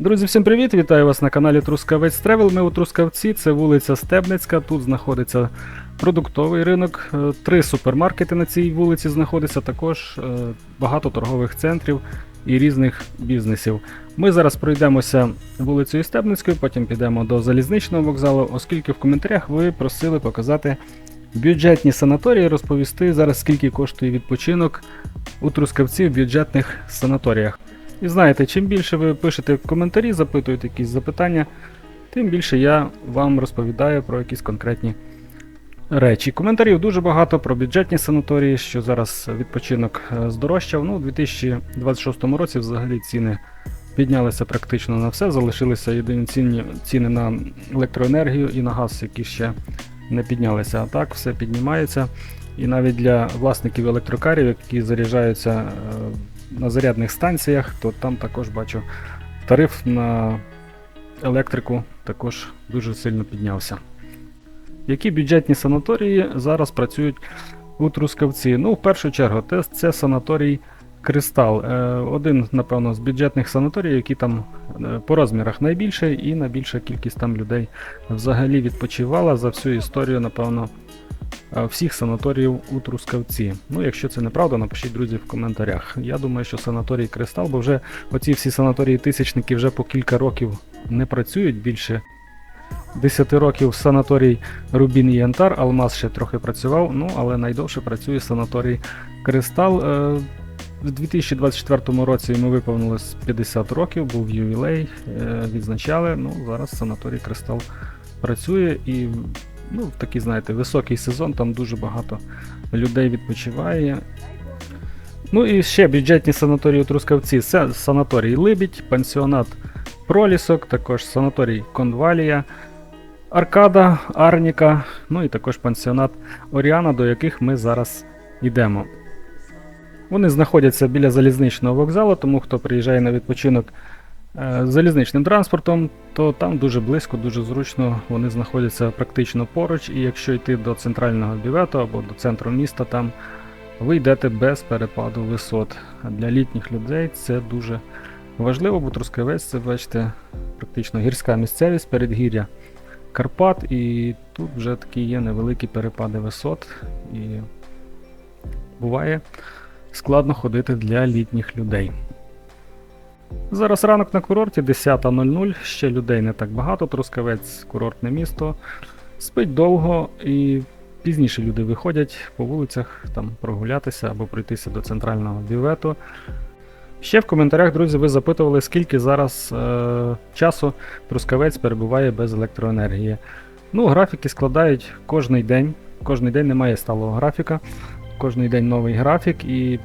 Друзі, всім привіт! Вітаю вас на каналі Трускавець Тревел. Ми у Трускавці, це вулиця Стебницька. Тут знаходиться продуктовий ринок. Е, Три супермаркети на цій вулиці знаходяться, також е, багато торгових центрів і різних бізнесів. Ми зараз пройдемося вулицею Стебницькою, потім підемо до залізничного вокзалу, оскільки в коментарях ви просили показати бюджетні санаторії, розповісти зараз, скільки коштує відпочинок у Трускавці в бюджетних санаторіях. І знаєте, чим більше ви пишете коментарі, запитуєте якісь запитання, тим більше я вам розповідаю про якісь конкретні речі. Коментарів дуже багато про бюджетні санаторії, що зараз відпочинок е, здорожчав. Ну, у 2026 році взагалі ціни піднялися практично на все, залишилися єдині ціни, ціни на електроенергію і на газ, які ще не піднялися. А так все піднімається. І навіть для власників електрокарів, які заряджаються е, на зарядних станціях, то там також бачу тариф на електрику також дуже сильно піднявся. Які бюджетні санаторії зараз працюють у Трускавці? Ну, в першу чергу, це, санаторій Кристал. Е, один, напевно, з бюджетних санаторіїв, які там е, по розмірах найбільший і найбільша кількість там людей взагалі відпочивала за всю історію, напевно, всіх санаторіїв у Трускавці. Ну, якщо це неправда, напишіть, друзі, в коментарях. Я думаю, що санаторій Кристал, бо вже оці всі санаторії тисячники вже по кілька років не працюють більше. 10 років санаторій Рубін і Янтар, Алмаз ще трохи працював, ну але найдовше працює санаторій Кристал. Е, В 2024 році йому виповнилось 50 років, був ювілей, е, відзначали. Ну, зараз санаторій Кристал працює і ну, такий, знаєте, високий сезон, там дуже багато людей відпочиває. Ну і ще бюджетні санаторії у Трускавці. Це санаторій Либідь, пансіонат Пролісок, також санаторій Конвалія, Аркада, Арніка, ну і також пансіонат Оріана, до яких ми зараз йдемо. Вони знаходяться біля залізничного вокзалу, тому хто приїжджає на відпочинок залізничним транспортом, то там дуже близько, дуже зручно вони знаходяться практично поруч. І якщо йти до центрального бювету або до центру міста, там ви йдете без перепаду висот. А Для літніх людей це дуже важливо, бо Трускавець це, бачите, практично гірська місцевість, передгір'я Карпат, і тут вже такі є невеликі перепади висот, і буває складно ходити для літніх людей. Зараз ранок на курорті 10.00, ще людей не так багато, Трускавець курортне місто. Спить довго і пізніше люди виходять по вулицях там прогулятися або пройтися до центрального бювету. Ще в коментарях, друзі, ви запитували, скільки зараз е, часу Трускавець перебуває без електроенергії. Ну, графіки складають кожний день. Кожний день немає сталого графіка. Кожний день новий графік і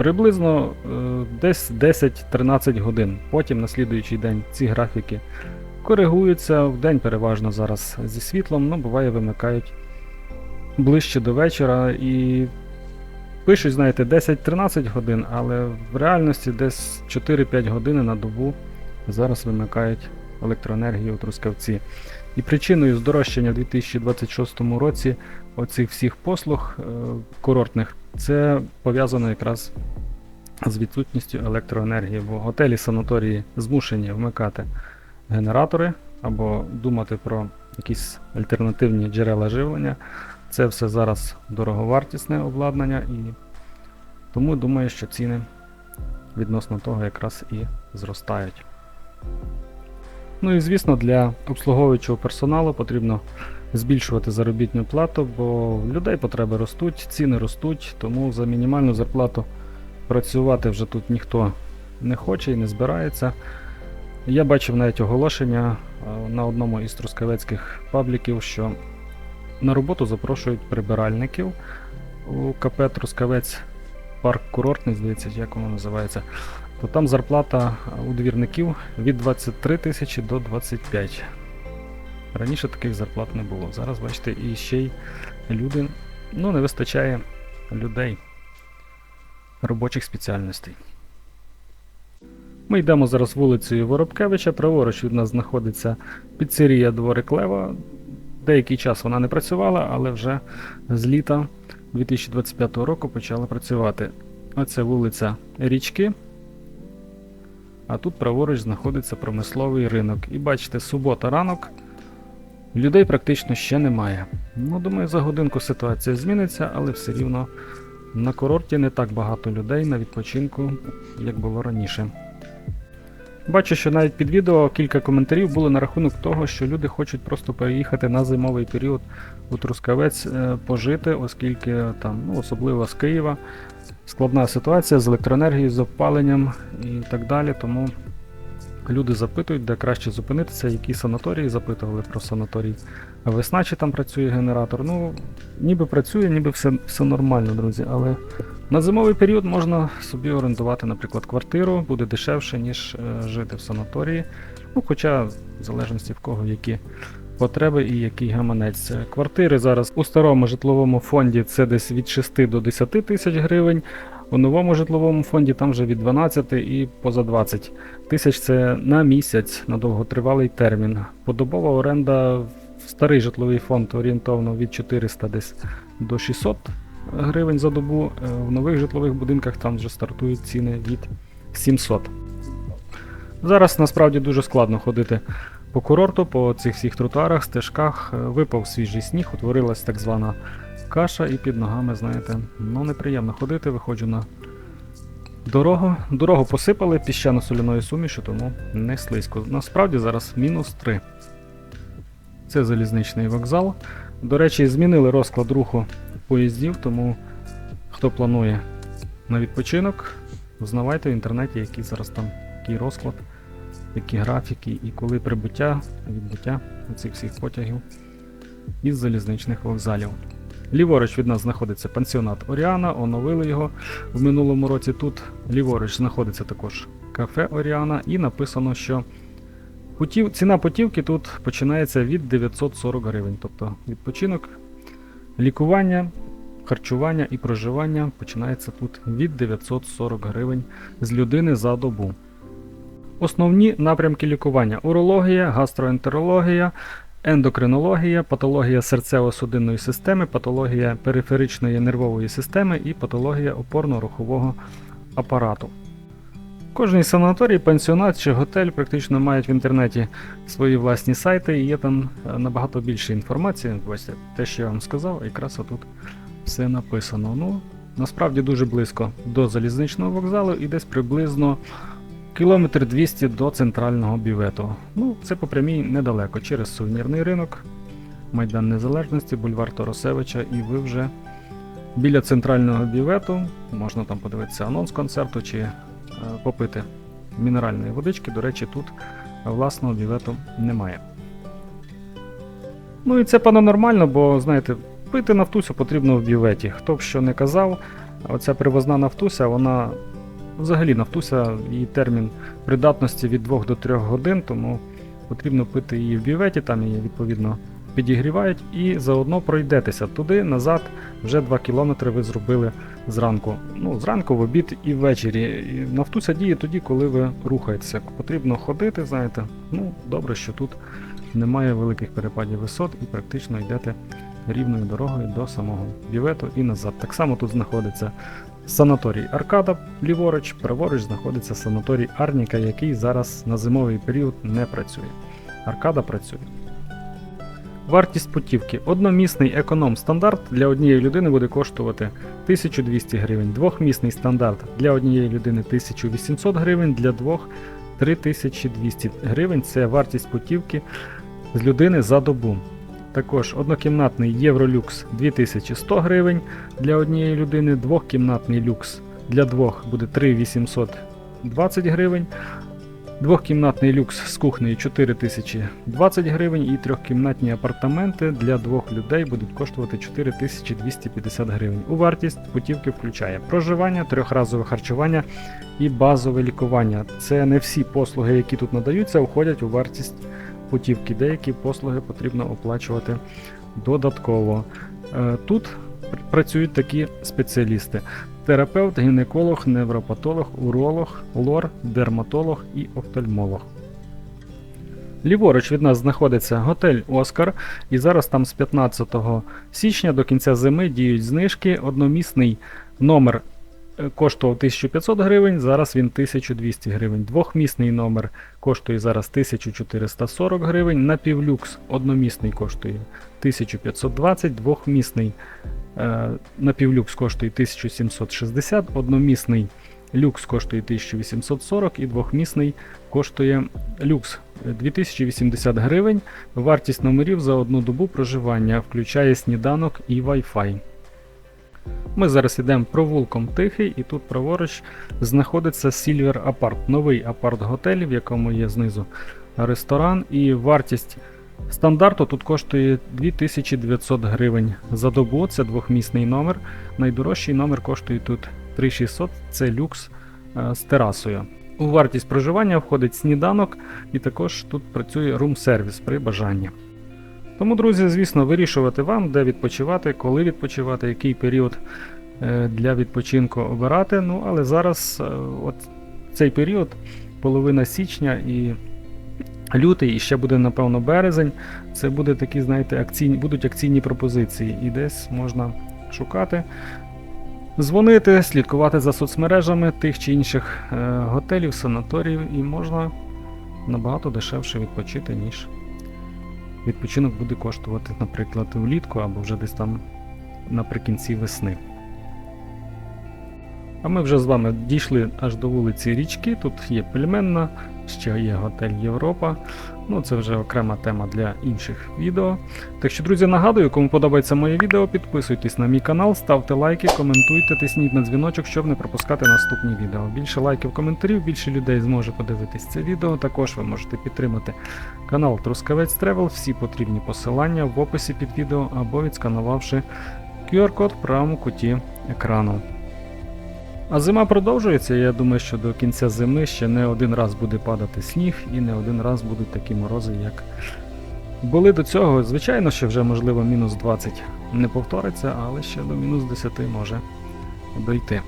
приблизно е, десь 10-13 годин. Потім на слідуючий день ці графіки коригуються. В день переважно зараз зі світлом, ну буває вимикають ближче до вечора і Пишуть, знаєте, 10-13 годин, але в реальності десь 4-5 годин на добу зараз вимикають електроенергію у Трускавці. І причиною здорожчання в 2026 році оцих всіх послуг е, курортних це пов'язано якраз з відсутністю електроенергії, бо готелі санаторії змушені вмикати генератори або думати про якісь альтернативні джерела живлення. Це все зараз дороговартісне обладнання, і тому думаю, що ціни відносно того якраз і зростають. Ну і звісно, для обслуговуючого персоналу потрібно збільшувати заробітну плату, бо людей потреби ростуть, ціни ростуть, тому за мінімальну зарплату працювати вже тут ніхто не хоче і не збирається. Я бачив навіть оголошення на одному із трускавецьких пабліків, що на роботу запрошують прибиральників у КП Трускавець парк курортний, здається, як воно називається. То там зарплата у двірників від 23 тисячі до 25. Раніше таких зарплат не було. Зараз, бачите, і ще й люди, ну, не вистачає людей робочих спеціальностей. Ми йдемо зараз вулицею Воробкевича. Праворуч від нас знаходиться піцерія Дворик Лева. Деякий час вона не працювала, але вже з літа 2025 року почала працювати. Оце вулиця Річки. А тут праворуч знаходиться промисловий ринок. І бачите, субота ранок. Людей практично ще немає. Ну, думаю, за годинку ситуація зміниться, але все рівно на курорті не так багато людей на відпочинку, як було раніше. Бачу, що навіть під відео кілька коментарів було на рахунок того, що люди хочуть просто переїхати на зимовий період у Трускавець е, пожити, оскільки там, ну, особливо з Києва, складна ситуація з електроенергією, з опаленням і так далі. Тому люди запитують, де краще зупинитися, які санаторії запитували про санаторій. А весна чи там працює генератор. Ну, ніби працює, ніби все, все нормально, друзі. Але на зимовий період можна собі орендувати, наприклад, квартиру, буде дешевше, ніж е, жити в санаторії. Ну, хоча, в залежності в кого які потреби і який гаманець. Квартири зараз у старому житловому фонді це десь від 6 до 10 тисяч гривень. У новому житловому фонді там вже від 12 і поза 20 тисяч це на місяць, на довготривалий термін. Подобова оренда в старий житловий фонд орієнтовно від 400 десь до 600 гривень за добу. Е, В нових житлових будинках там вже стартують ціни від 700. Зараз насправді дуже складно ходити по курорту, по цих всіх тротуарах, стежках. Е, Випав свіжий сніг, утворилась так звана каша, і під ногами, знаєте, ну неприємно ходити, виходжу на дорогу. Дорогу посипали піщано-соляною сумішю, тому не слизько. Насправді зараз мінус 3. Це залізничний вокзал. До речі, змінили розклад руху поїздів, тому хто планує на відпочинок, узнавайте в інтернеті, який зараз там який розклад, які графіки і коли прибуття, відбуття цих всіх потягів із залізничних вокзалів. Ліворуч від нас знаходиться пансіонат Оріана, оновили його в минулому році. Тут ліворуч знаходиться також кафе Оріана, і написано, що путів... ціна путівки тут починається від 940 гривень. Тобто відпочинок, лікування, харчування і проживання починається тут від 940 гривень з людини за добу. Основні напрямки лікування: урологія, гастроентерологія, ендокринологія, патологія серцево-судинної системи, патологія периферичної нервової системи і патологія опорно-рухового апарату. Кожний санаторій, пансіонат чи готель практично мають в інтернеті свої власні сайти, і є там е, набагато більше інформації. Ось те, що я вам сказав, якраз отут все написано. Ну, насправді дуже близько до залізничного вокзалу і десь приблизно кілометр 200 до центрального бювету. Ну, це по прямій недалеко, через сувенірний ринок, Майдан Незалежності, бульвар Торосевича, і ви вже біля центрального бювету. Можна там подивитися анонс концерту чи е, попити мінеральної водички. До речі, тут власного бювету немає. Ну і це пане нормально, бо знаєте, пити нафтусю потрібно в бюветі. Хто б що не казав, оця привозна нафтуся, вона взагалі нафтуся, її термін придатності від 2 до 3 годин, тому потрібно пити її в бюветі, там її відповідно підігрівають і заодно пройдетеся туди, назад, вже 2 кілометри ви зробили зранку. Ну, зранку, в обід і ввечері. І нафтуся діє тоді, коли ви рухаєтеся. Потрібно ходити, знаєте. Ну, добре, що тут немає великих перепадів висот і практично йдете рівною дорогою до самого бювету і назад. Так само тут знаходиться санаторій Аркада ліворуч, праворуч знаходиться санаторій Арніка, який зараз на зимовий період не працює. Аркада працює. Вартість путівки. Одномісний економ стандарт для однієї людини буде коштувати 1200 гривень. Двохмісний стандарт для однієї людини 1800 гривень, для двох 3200 гривень. Це вартість путівки з людини за добу. Також однокімнатний Євролюкс 2100 гривень для однієї людини, двохкімнатний люкс для двох буде 3820 гривень. Двохкімнатний люкс з кухнею 4020 гривень і трьохкімнатні апартаменти для двох людей будуть коштувати 4250 гривень. У вартість путівки включає проживання, трьохразове харчування і базове лікування. Це не всі послуги, які тут надаються, входять у вартість путівки. Деякі послуги потрібно оплачувати додатково. Е, Тут працюють такі спеціалісти: терапевт, гінеколог, невропатолог, уролог, лор, дерматолог і офтальмолог. Ліворуч від нас знаходиться готель Оскар, і зараз там з 15 січня до кінця зими діють знижки. Одномісний номер коштував 1500 гривень, зараз він 1200 гривень. Двохмісний номер коштує зараз 1440 гривень. Напівлюкс одномісний коштує 1520, двохмісний е, напівлюкс коштує 1760, одномісний люкс коштує 1840 і двохмісний коштує люкс 2080 гривень. Вартість номерів за одну добу проживання включає сніданок і Wi-Fi. Ми зараз йдемо провулком Тихий, і тут праворуч знаходиться Silver Apart, новий апарт-готель, в якому є знизу ресторан, і вартість стандарту тут коштує 2900 гривень за добу. Це двохмісний номер. Найдорожчий номер коштує тут 3600, це люкс е, з терасою. У вартість проживання входить сніданок, і також тут працює рум-сервіс при бажанні. Тому, друзі, звісно, вирішувати вам, де відпочивати, коли відпочивати, який період е, для відпочинку обирати. Ну, але зараз е, от цей період, половина січня і лютий, і ще буде, напевно, березень. Це буде такі, знаєте, акційні, будуть акційні пропозиції, і десь можна шукати. Дзвонити, слідкувати за соцмережами тих чи інших е, готелів, санаторіїв, і можна набагато дешевше відпочити, ніж відпочинок буде коштувати, наприклад, влітку або вже десь там наприкінці весни. А ми вже з вами дійшли аж до вулиці Річки. Тут є пельменна, ще є готель Європа. Ну, це вже окрема тема для інших відео. Так що, друзі, нагадую, кому подобається моє відео, підписуйтесь на мій канал, ставте лайки, коментуйте, тисніть на дзвіночок, щоб не пропускати наступні відео. Більше лайків, коментарів, більше людей зможе подивитись це відео. Також ви можете підтримати канал Трускавець Тревел, всі потрібні посилання в описі під відео або відсканувавши QR-код в правому куті екрану. А зима продовжується, я думаю, що до кінця зими ще не один раз буде падати сніг і не один раз будуть такі морози, як були до цього. Звичайно, що вже можливо мінус 20 не повториться, але ще до мінус 10 може дойти.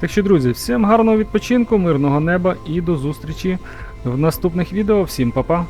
Так що, друзі, всім гарного відпочинку, мирного неба і до зустрічі в наступних відео. Всім па-па!